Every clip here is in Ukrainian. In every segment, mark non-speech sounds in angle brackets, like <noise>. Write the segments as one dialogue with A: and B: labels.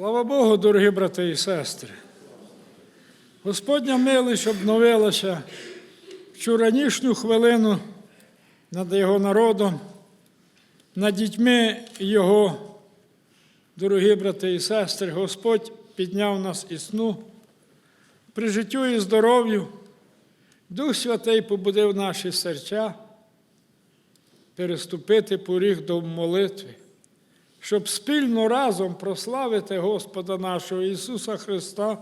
A: Слава Богу, дорогі брати і сестри. Господня милість обновилася в цю ранішню хвилину над його народом, над дітьми Його. Дорогі брати і сестри, Господь підняв нас із сну, при життю і здоров'ю. Дух Святий побудив наші серця переступити поріг до молитви, щоб спільно разом прославити Господа нашого Ісуса Христа,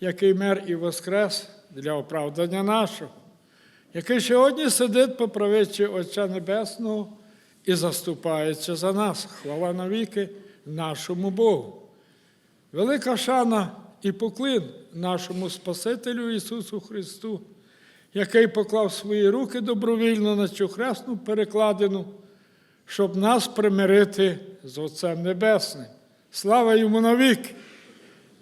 A: який мер і воскрес для оправдання нашого, який сьогодні сидить по правичі Отця Небесного і заступається за нас. Хвала навіки нашому Богу. Велика шана і поклин нашому Спасителю Ісусу Христу, який поклав свої руки добровільно на цю хресну перекладину, щоб нас примирити з Отцем Небесним. Слава йому навіки!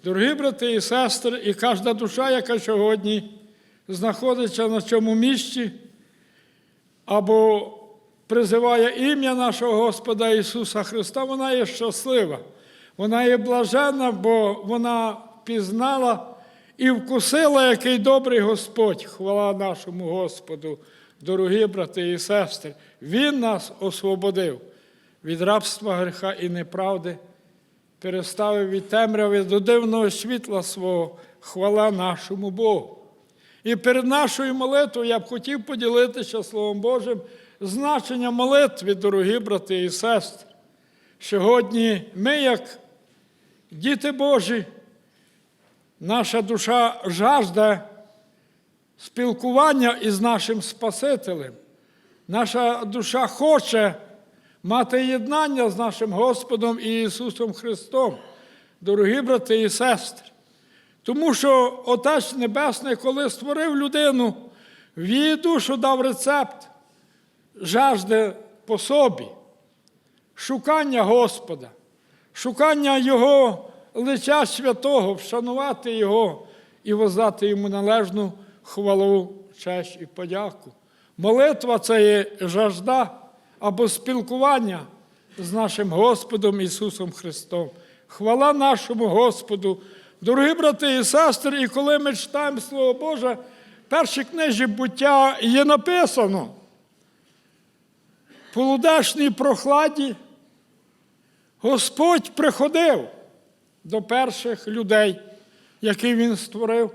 A: Дорогі брати і сестри, і кожна душа, яка сьогодні знаходиться на цьому місці, або призиває ім'я нашого Господа Ісуса Христа, вона є щаслива. Вона є блаженна, бо вона пізнала і вкусила, який добрий Господь. Хвала нашому Господу, дорогі брати і сестри. Він нас освободив від рабства гріха і неправди, переставив від темряви до дивного світла свого. Хвала нашому Богу. І перед нашою молитвою я б хотів поділитися Словом Божим значення молитви, дорогі брати і сестри. Сьогодні ми, як діти Божі, наша душа жажде спілкування із нашим Спасителем. Наша душа хоче мати єднання з нашим Господом і Ісусом Христом, дорогі брати і сестри. Тому що Отець Небесний, коли створив людину, в її душу дав рецепт жажди по собі, шукання Господа, шукання Його лиця святого, вшанувати Його і воздати йому належну хвалу, честь і подяку. Молитва це є жажда або спілкування з нашим Господом Ісусом Христом. Хвала нашому Господу. Дорогі брати і сестри, і коли ми читаємо Слово Боже, в першій книжі буття є написано в полудешній прохладі Господь приходив до перших людей, які Він створив,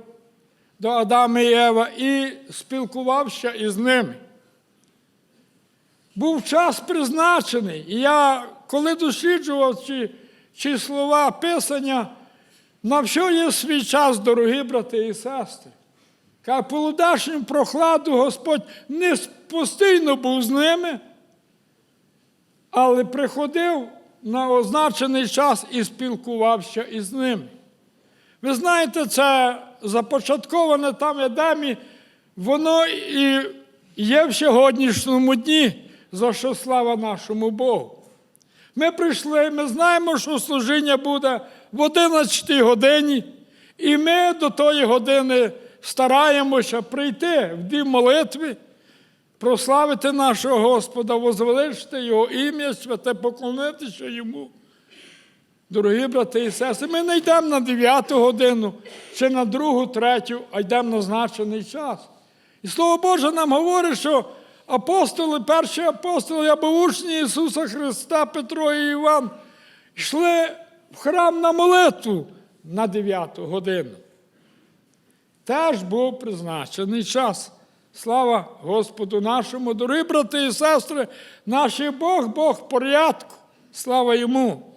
A: до Адама і Єва, і спілкувався із ними. Був час призначений, і я, коли досліджував ці, ці слова Писання, на все є свій час, дорогі брати і сестри. Каже, полудашнім прохладу Господь не постійно був з ними, але приходив на означений час і спілкувався із ними. Ви знаєте, це започатковане там Едемі, воно і є в сьогоднішньому дні, за що слава нашому Богу. Ми прийшли, ми знаємо, що служіння буде в 11 годині, і ми до тої години стараємося прийти в дім молитви, прославити нашого Господа, возвеличити Його ім'я, святе поклонитися Йому. Дорогі брати і сестри, ми не йдемо на 9 годину чи на другу, третю, а йдемо на назначений час. І Слово Боже нам говорить, що апостоли, перші апостоли, або учні Ісуса Христа, Петро і Іван, йшли в храм на молитву на 9 годину. Теж був призначений час. Слава Господу нашому, дорогі брати і сестри, наш Бог, Бог порядку. Слава йому.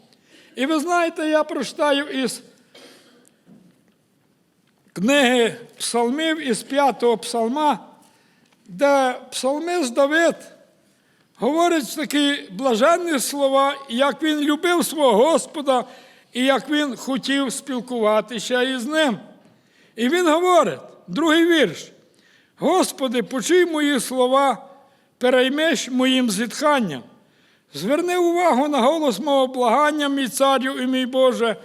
A: І ви знаєте, я прочитаю із книги псалмів із п'ятого псалма, де псалмист Давид говорить такі блаженні слова, як він любив свого Господа і як він хотів спілкуватися із ним. І він говорить, другий вірш. Господи, почуй мої слова, переймеш моїм зітханням. Зверни увагу на голос мого благання, мій царю і мій Боже,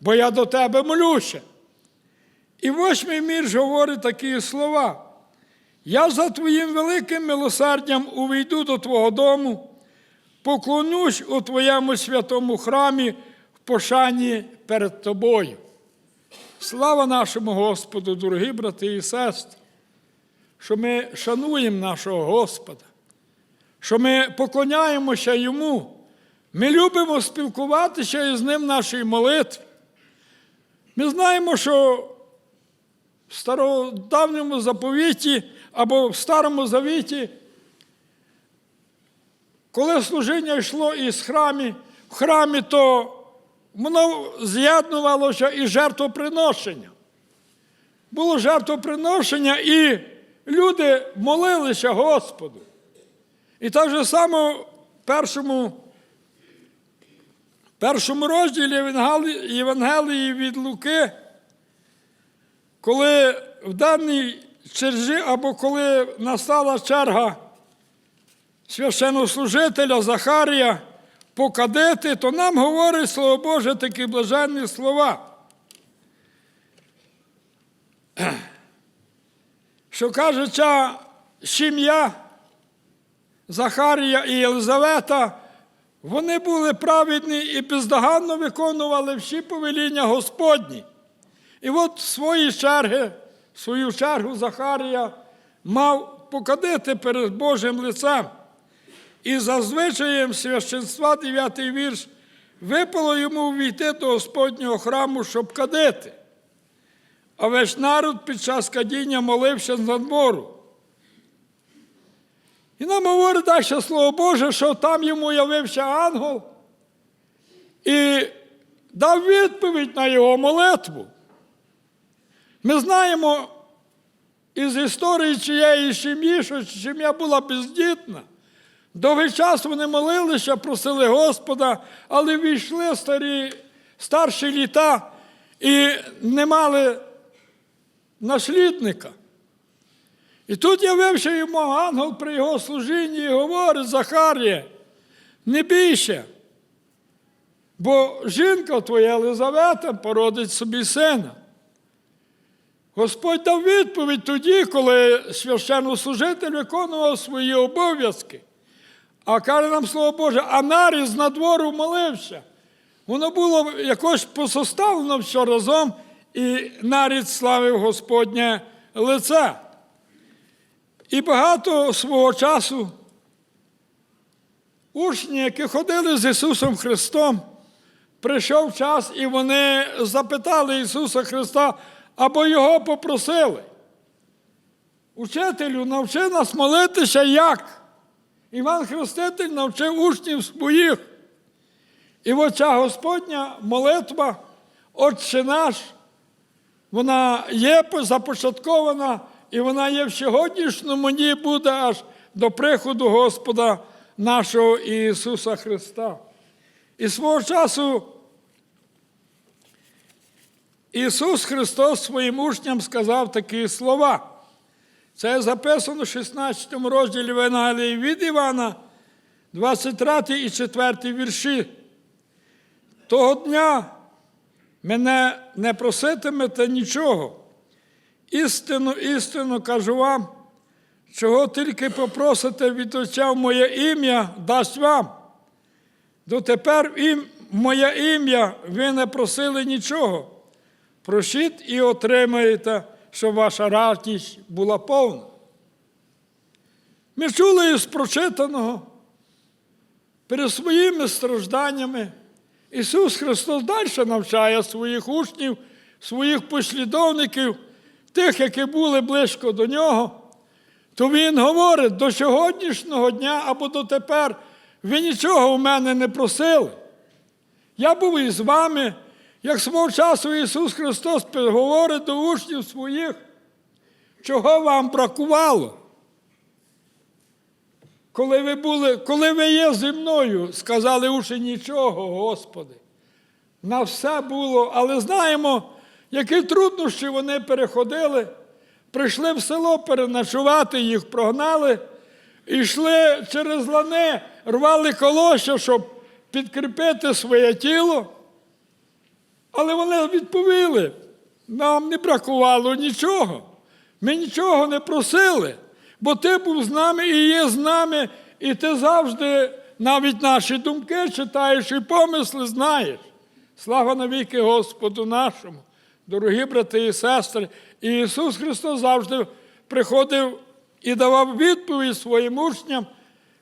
A: бо я до тебе молюся. І восьмий вірш говорить такі слова. Я за Твоїм великим милосердям увійду до Твого дому, поклонюсь у Твоєму святому храмі в пошані перед тобою. Слава нашому Господу, дорогі брати і сестри, що ми шануємо нашого Господа, що ми поклоняємося Йому. Ми любимо спілкуватися із Ним в нашій молитві. Ми знаємо, що в стародавньому заповіті або в Старому Завіті, коли служіння йшло із храмі, в храмі, то воно з'єднувалося і жертвоприношення. Було жертвоприношення, і люди молилися Господу. І так же само в першому, першому розділі Євангелії- від Луки, коли в даній черзі або коли настала черга священнослужителя Захарія покадити, то нам говорить Слово Боже такі блаженні слова. <clears throat> Що каже, ця сім'я Захарія і Єлизавета, вони були праведні і бездоганно виконували всі повеління Господні. І от свої черги, свою чергу Захарія мав покадити перед Божим лицем. І за звичаєм священства, 9 вірш, випало йому ввійти до Господнього храму, щоб кадити. А весь народ під час кадіння молився з надвору. І нам говорить далі Слово Боже, що там йому явився ангел і дав відповідь на його молитву. Ми знаємо із історії чиєї сім'ї, що сім'я була бездітна. Довгий час вони молилися, просили Господа, але війшли старі, старші літа і не мали наслідника. І тут явився йому ангел при його служінні і говорить, Захарія, не бійся, бо жінка твоя Елизавета породить собі сина. Господь дав відповідь тоді, коли священнослужитель виконував свої обов'язки. А каже нам Слово Боже, а наріз на двору молився. Воно було якось посоставлено все разом, і нарід славив Господнє лице. І багато свого часу учні, які ходили з Ісусом Христом, прийшов час, і вони запитали Ісуса Христа або Його попросили. Учителю, навчи нас молитися як? Іван Хреститель навчив учнів своїх. І оця Господня молитва, Отче наш, вона є започаткована, і вона є в сьогоднішньому дні буде аж до приходу Господа нашого Ісуса Христа. І свого часу Ісус Христос своїм учням сказав такі слова. Це записано в 16 розділі Євангелії від Івана, 23 і 4 вірші. Того дня мене не проситимете нічого. Істину, істину кажу вам, чого тільки попросите від Отця в моє ім'я, дасть вам. Дотепер в моє ім'я ви не просили нічого. Просіть і отримаєте, щоб ваша радість була повна. Ми чули із прочитаного перед своїми стражданнями. Ісус Христос далі навчає своїх учнів, своїх послідовників, тих, які були близько до Нього. То Він говорить, до сьогоднішнього дня або дотепер ви нічого у мене не просили. Я був із вами, як свого часу Ісус Христос говорить до учнів своїх, чого вам бракувало. Коли ви були, коли ви є зі мною, сказали учні нічого, Господи. На все було, але знаємо, які труднощі вони переходили. Прийшли в село переночувати, їх прогнали, і йшли через лани, рвали колося, щоб підкріпити своє тіло. Але вони відповіли, нам не бракувало нічого. Ми нічого не просили, бо ти був з нами і є з нами, і ти завжди навіть наші думки читаєш і помисли знаєш. Слава навіки Господу нашому, дорогі брати і сестри. І Ісус Христос завжди приходив і давав відповідь своїм учням,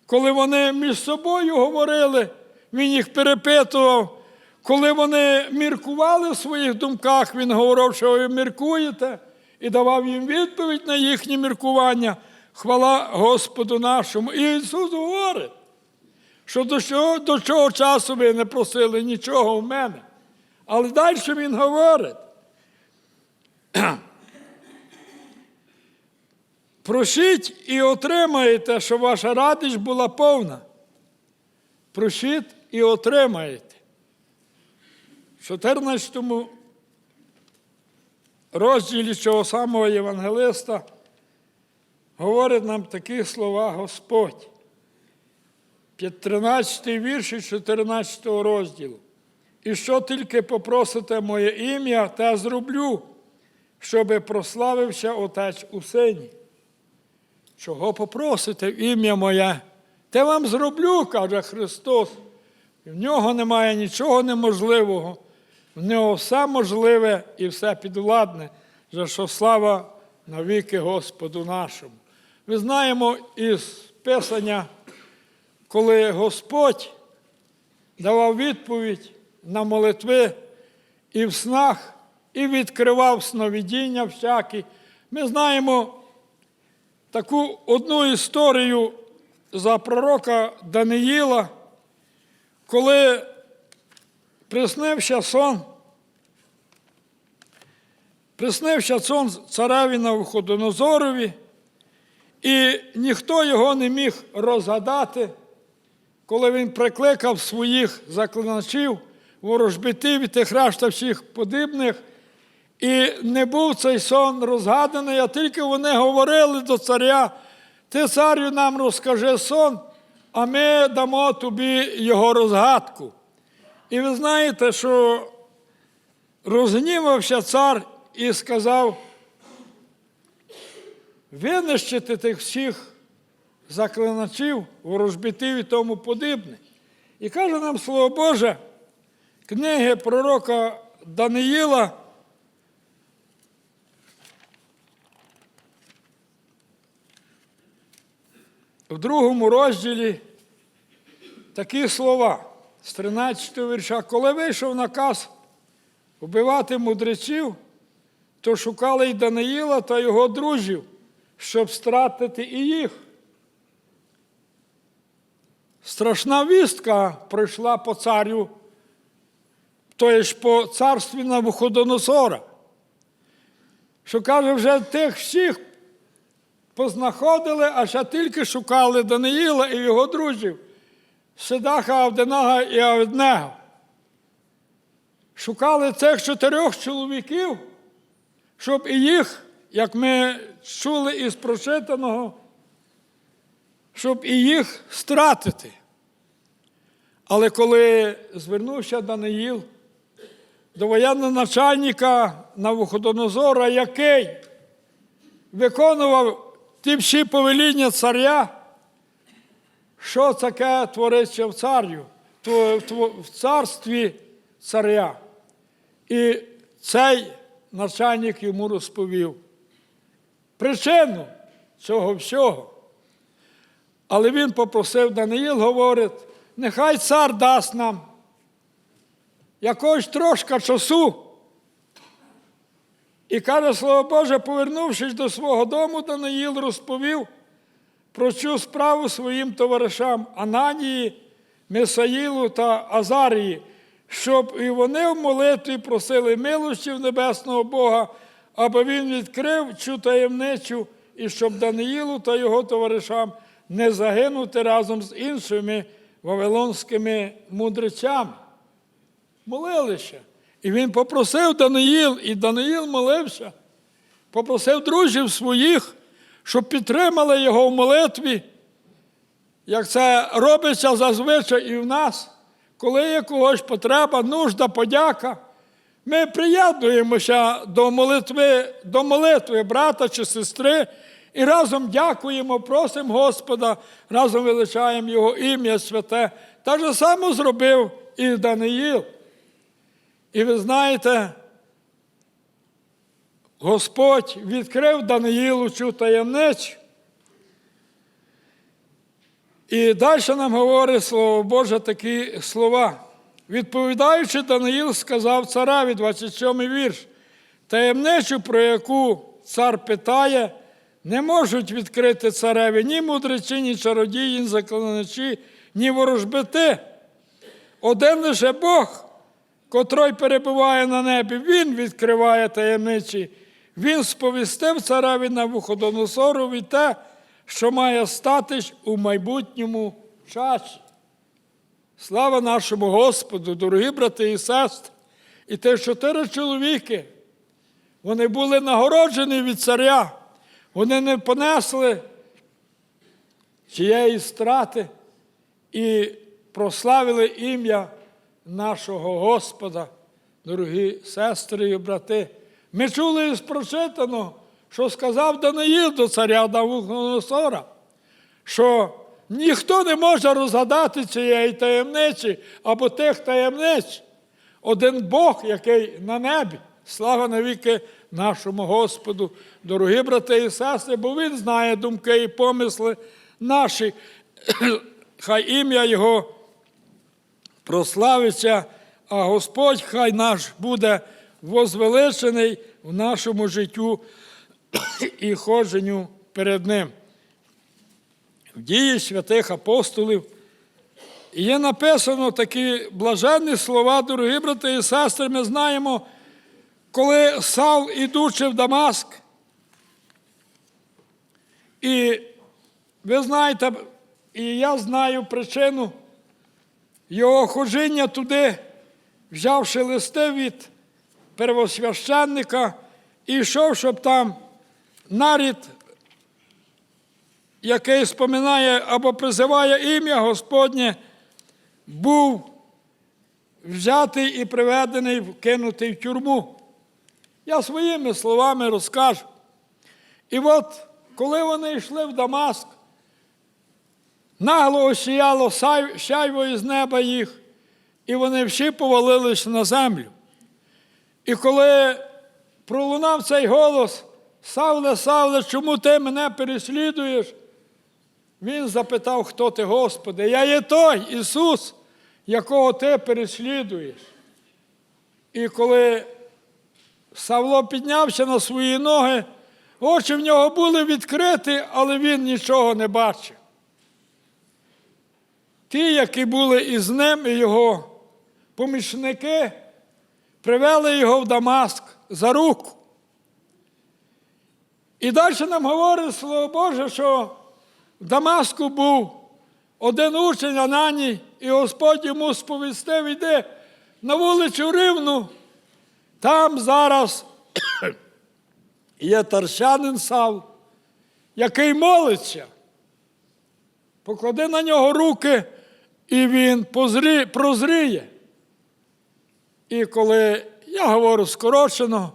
A: коли вони між собою говорили, Він їх перепитував. Коли вони міркували в своїх думках, Він говорив, що ви міркуєте, і давав їм відповідь на їхні міркування. Хвала Господу нашому. І Ісус говорить, що до чого, до чого часу ви не просили нічого в мене. Але далі Він говорить. <clears throat> Просіть і отримаєте, щоб ваша радість була повна. Просіть і отримаєте. В 14 розділі цього самого Євангелиста говорить нам такі слова Господь. 13 вірш і 14 розділу. І що тільки попросите моє ім'я, те зроблю, щоби прославився Отець у сині. Чого попросите в ім'я моє? Те вам зроблю, каже Христос. В нього немає нічого неможливого, в нього все можливе і все підвладне, за що слава навіки Господу нашому. Ми знаємо із Писання, коли Господь давав відповідь на молитви і в снах, і відкривав сновидіння всякі. Ми знаємо таку одну історію за пророка Даниїла, коли приснився сон, приснився сон цареві Навуходонозорові, і ніхто його не міг розгадати, коли він прикликав своїх заклиначів, ворожбитів і тих решта всіх подібних. І не був цей сон розгаданий, а тільки вони говорили до царя, ти царю нам розкажи сон, а ми дамо тобі його розгадку. І ви знаєте, що розгнівався цар і сказав, винищити тих всіх заклиначів, ворожбитів і тому подібне. І каже нам Слово Боже, книги пророка Даниїла, в другому розділі такі слова з 13 вірша. Коли вийшов наказ вбивати мудреців, то шукали й Даниїла та його друзів, щоб стратити і їх. Страшна вістка пройшла по царю, то ж по царстві Навуходоносора, що каже, вже тих всіх познаходили, а ще тільки шукали Даниїла і його друзів, Сидаха, Авденага і Авднега. Шукали цих чотирьох чоловіків, щоб і їх, як ми чули із прочитаного, щоб і їх стратити. Але коли звернувся Даниїл до воєнного начальника Навуходонозора, який виконував ті всі повеління царя, що таке твориться в царю, в царстві царя. І цей начальник йому розповів причину цього всього. Але він попросив Даниїл, говорить, нехай цар дасть нам якогось трошка часу. І каже Слово Боже, повернувшись до свого дому, Даниїл розповів про цю справу своїм товаришам Ананії, Месаїлу та Азарії, щоб і вони в молитві просили милості небесного Бога, аби він відкрив цю таємницю, і щоб Даниїлу та його товаришам не загинути разом з іншими вавилонськими мудрецями. Молилися. І він попросив Даниїл, і Даниїл молився, попросив друзів своїх, щоб підтримали його в молитві, як це робиться зазвичай і в нас, коли є когось потреба, нужда, подяка. Ми приєднуємося до молитви, до молитви брата чи сестри і разом дякуємо, просимо Господа, разом величаємо Його ім'я святе. Так же само зробив і Даниїл. І ви знаєте, Господь відкрив Даниїлу цю таємницю. І далі нам говорить Слово Боже такі слова. Відповідаючи, Даниїл сказав цареві, 27 вірш, таємничу, про яку цар питає, не можуть відкрити цареві ні мудреці, ні чародії, ні заклиначі, ні ворожбити. Один лише Бог, котрий перебуває на небі, Він відкриває таємниці. Він сповістив цареві на виходоносорові те, що має статись у майбутньому часі. Слава нашому Господу, дорогі брати і сестри, і те чотири чоловіки, вони були нагороджені від царя, вони не понесли чиєї страти і прославили ім'я нашого Господа, дорогі сестри і брати. Ми чули із прочитано, що сказав Даниїл до царя Навуходоносора, що ніхто не може розгадати цієї таємниці або тих таємниць. Один Бог, який на небі, слава навіки нашому Господу, дорогі брати і сестри, бо Він знає думки і помисли наші. <coughs> Хай ім'я Його прославиться, а Господь хай наш буде возвеличений в нашому життю <coughs> і ходженню перед Ним. В дії святих апостолів є написано такі блаженні слова, дорогі брати і сестри, ми знаємо, коли Сав, ідучи в Дамаск, і ви знаєте, і я знаю причину його ходження туди, взявши листи від первосвященника і йшов, щоб там нарід, який споминає або призиває ім'я Господнє, був взятий і приведений, вкинутий в тюрму. Я своїми словами розкажу. І от, коли вони йшли в Дамаск, нагло осіяло сяйво із неба їх, і вони всі повалились на землю. І коли пролунав цей голос, Савле, Савле, чому ти мене переслідуєш? Він запитав, хто ти, Господи. Я є той Ісус, якого ти переслідуєш. І коли Савло піднявся на свої ноги, очі в нього були відкриті, але він нічого не бачив. Ті, які були із ним, і його помічники, привели його в Дамаск за руку. І далі нам говорить Слово Боже, що в Дамаску був один учень Ананій, і Господь йому сповістив, іди на вулицю Рівну, там зараз є тарщанин Сав, який молиться. Поклади на нього руки, і він прозріє. І коли я говорю скорочено,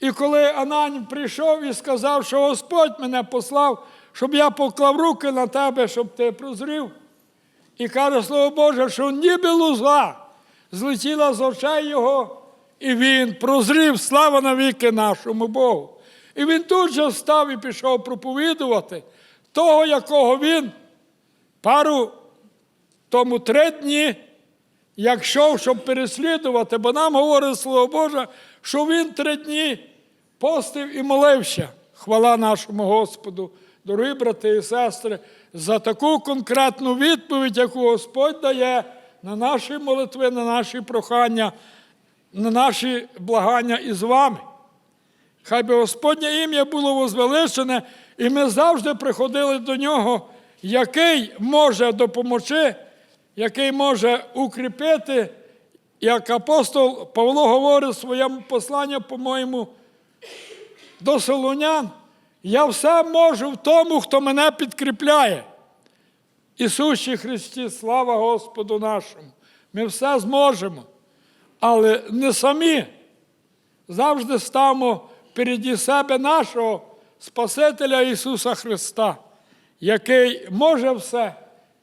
A: і коли Анань прийшов і сказав, що Господь мене послав, щоб я поклав руки на тебе, щоб ти прозрів. І каже Слово Боже, що ніби луза злетіла з очей його, і він прозрів, слава навіки нашому Богу. І він тут же встав і пішов проповідувати того, якого він пару тому три дні, як йшов, щоб переслідувати, бо нам говорить Слово Боже, що він три дні постив і молився. Хвала нашому Господу, дорогі брати і сестри, за таку конкретну відповідь, яку Господь дає на наші молитви, на наші прохання, на наші благання із вами. Хай би Господнє ім'я було возвеличене, і ми завжди приходили до нього, який може допомогти, який може укріпити, як апостол Павло говорить в своєму посланні, по-моєму, до Солонян, я все можу в тому, хто мене підкріпляє. Ісусі Христі, слава Господу нашому. Ми все зможемо, але не самі. Завжди ставимо переді себе нашого Спасителя Ісуса Христа, який може все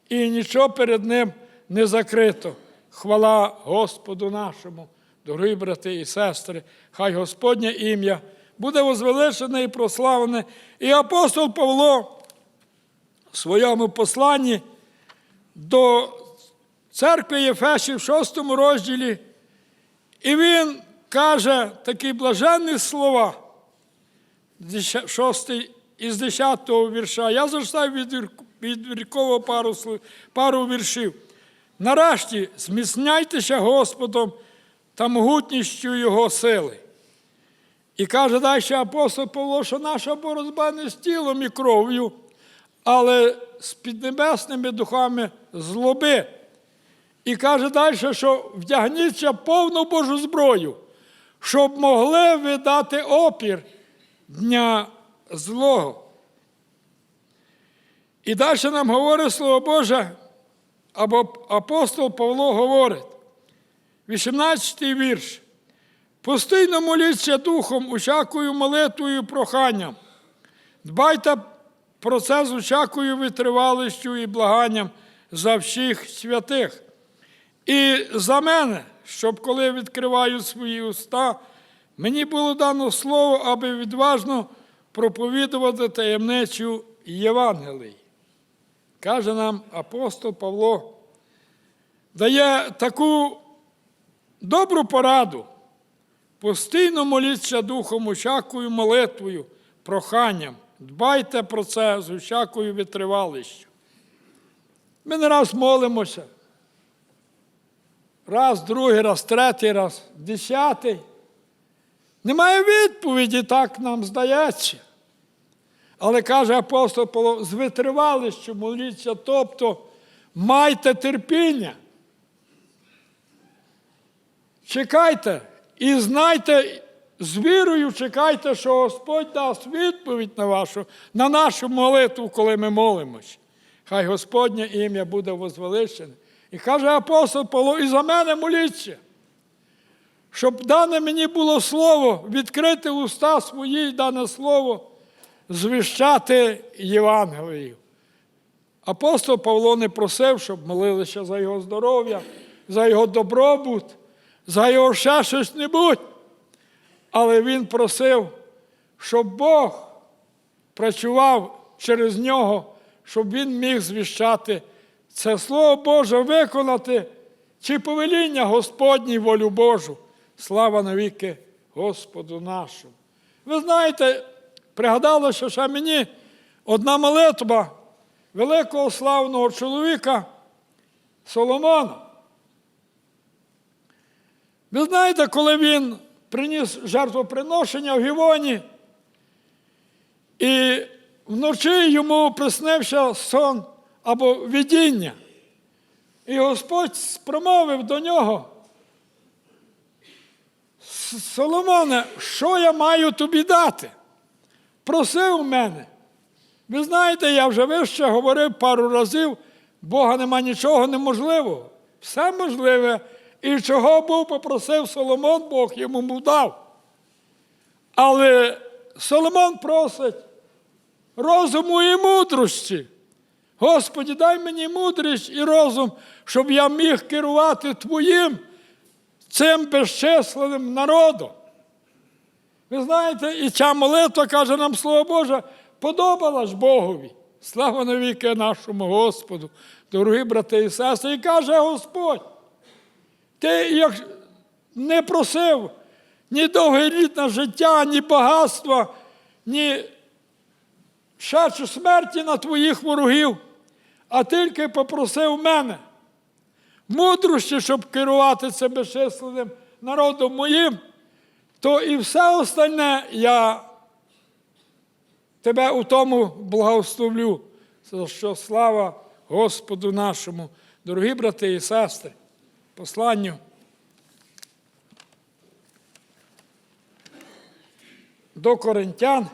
A: і нічого перед Ним не закрито. Хвала Господу нашому. дорогі брати і сестри, хай Господнє ім'я буде возвеличене і прославлене. І апостол Павло в своєму посланні до церкви Єфесів в 6 розділі, і він каже такі блаженні слова, 6 із 10 вірша. Я зачитаю від, віркового пару, пару віршів. Нарешті зміцняйтеся Господом та могутністю Його сили. І каже далі апостол Павло, що наша боротьба не з тілом і кров'ю, але з піднебесними духами злоби. І каже далі, що вдягніться повну Божу зброю, щоб могли видати опір дня злого. І далі нам говорить Слово Боже, або апостол Павло говорить, 18 вірш. Постійно моліться духом, усякою молитвою проханням. Дбайте про це з усякою витривалістю і благанням за всіх святих. І за мене, щоб коли відкриваю свої уста, мені було дано слово, аби відважно проповідувати таємницю Євангелій. Каже нам апостол Павло, дає таку добру пораду. Постійно моліться духом усякою молитвою, проханням. Дбайте про це з усякою витривалістю. Ми не раз молимося. Раз, другий раз, третій раз, десятий. Немає відповіді, так нам здається. Але каже апостол Павло, з витривалістю моліться, тобто майте терпіння. Чекайте і знайте, з вірою чекайте, що Господь дасть відповідь на вашу, на нашу молитву, коли ми молимось. Хай Господнє ім'я буде возвеличене. І каже апостол Павло, і за мене моліться, щоб дане мені було слово, відкрити уста свої, дане слово, звіщати Євангелію. Апостол Павло не просив, щоб молилися за його здоров'я, за його добробут, за його ще щось небудь. Але він просив, щоб Бог працював через нього, щоб він міг звіщати це Слово Боже виконати чи повеління Господній волю Божу. Слава навіки Господу нашому. Ви знаєте, пригадалося ще мені одна молитва великого славного чоловіка Соломона. Ви знаєте, коли він приніс жертвоприношення в Гівоні, і вночі йому приснився сон або видіння. І Господь промовив до нього. Соломоне, що я маю тобі дати? Проси у мене. Ви знаєте, я вже вище говорив пару разів, Бога нема нічого неможливого. Все можливе. І чого був попросив Соломон, Бог йому був дав. Але Соломон просить розуму і мудрості. Господі, дай мені мудрість і розум, щоб я міг керувати Твоїм цим безчисленним народом. Ви знаєте, і ця молитва, каже нам Слово Боже, подобалась Богові. Слава навіки нашому Господу, дорогі брати і сестри. І каже Господь, ти як не просив ні довгий довге літне життя, ні багатства, ні шачу смерті на твоїх ворогів, а тільки попросив мене мудрості, щоб керувати цим безчисленним народом моїм, то і все остальне я тебе у тому благословлю, за що слава Господу нашому, дорогі брати і сестри, посланню. До Коринтян,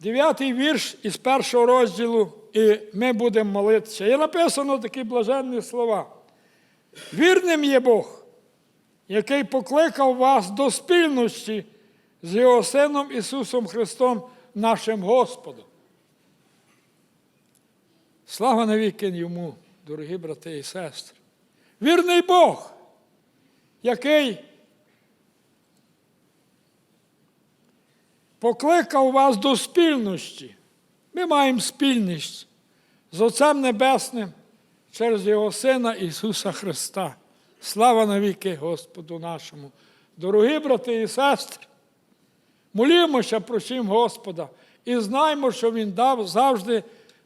A: дев'ятий вірш із першого розділу, і ми будемо молитися. Є написано такі блаженні слова. Вірним є Бог, який покликав вас до спільності з Його Сином Ісусом Христом, нашим Господом. Слава навіки йому, дорогі брати і сестри. Вірний Бог. який покликав вас до спільності. Ми маємо спільність з Отцем Небесним через Його Сина Ісуса Христа. Слава навіки Господу нашому. Дорогі брати і сестри, молімося, просимо Господа і знаймо, що Він дав, завжди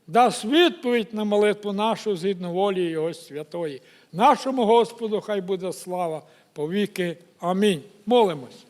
A: дасть відповідь на молитву нашу згідно волі Його святої. Нашому Господу хай буде слава повіки. Амінь. Молимось.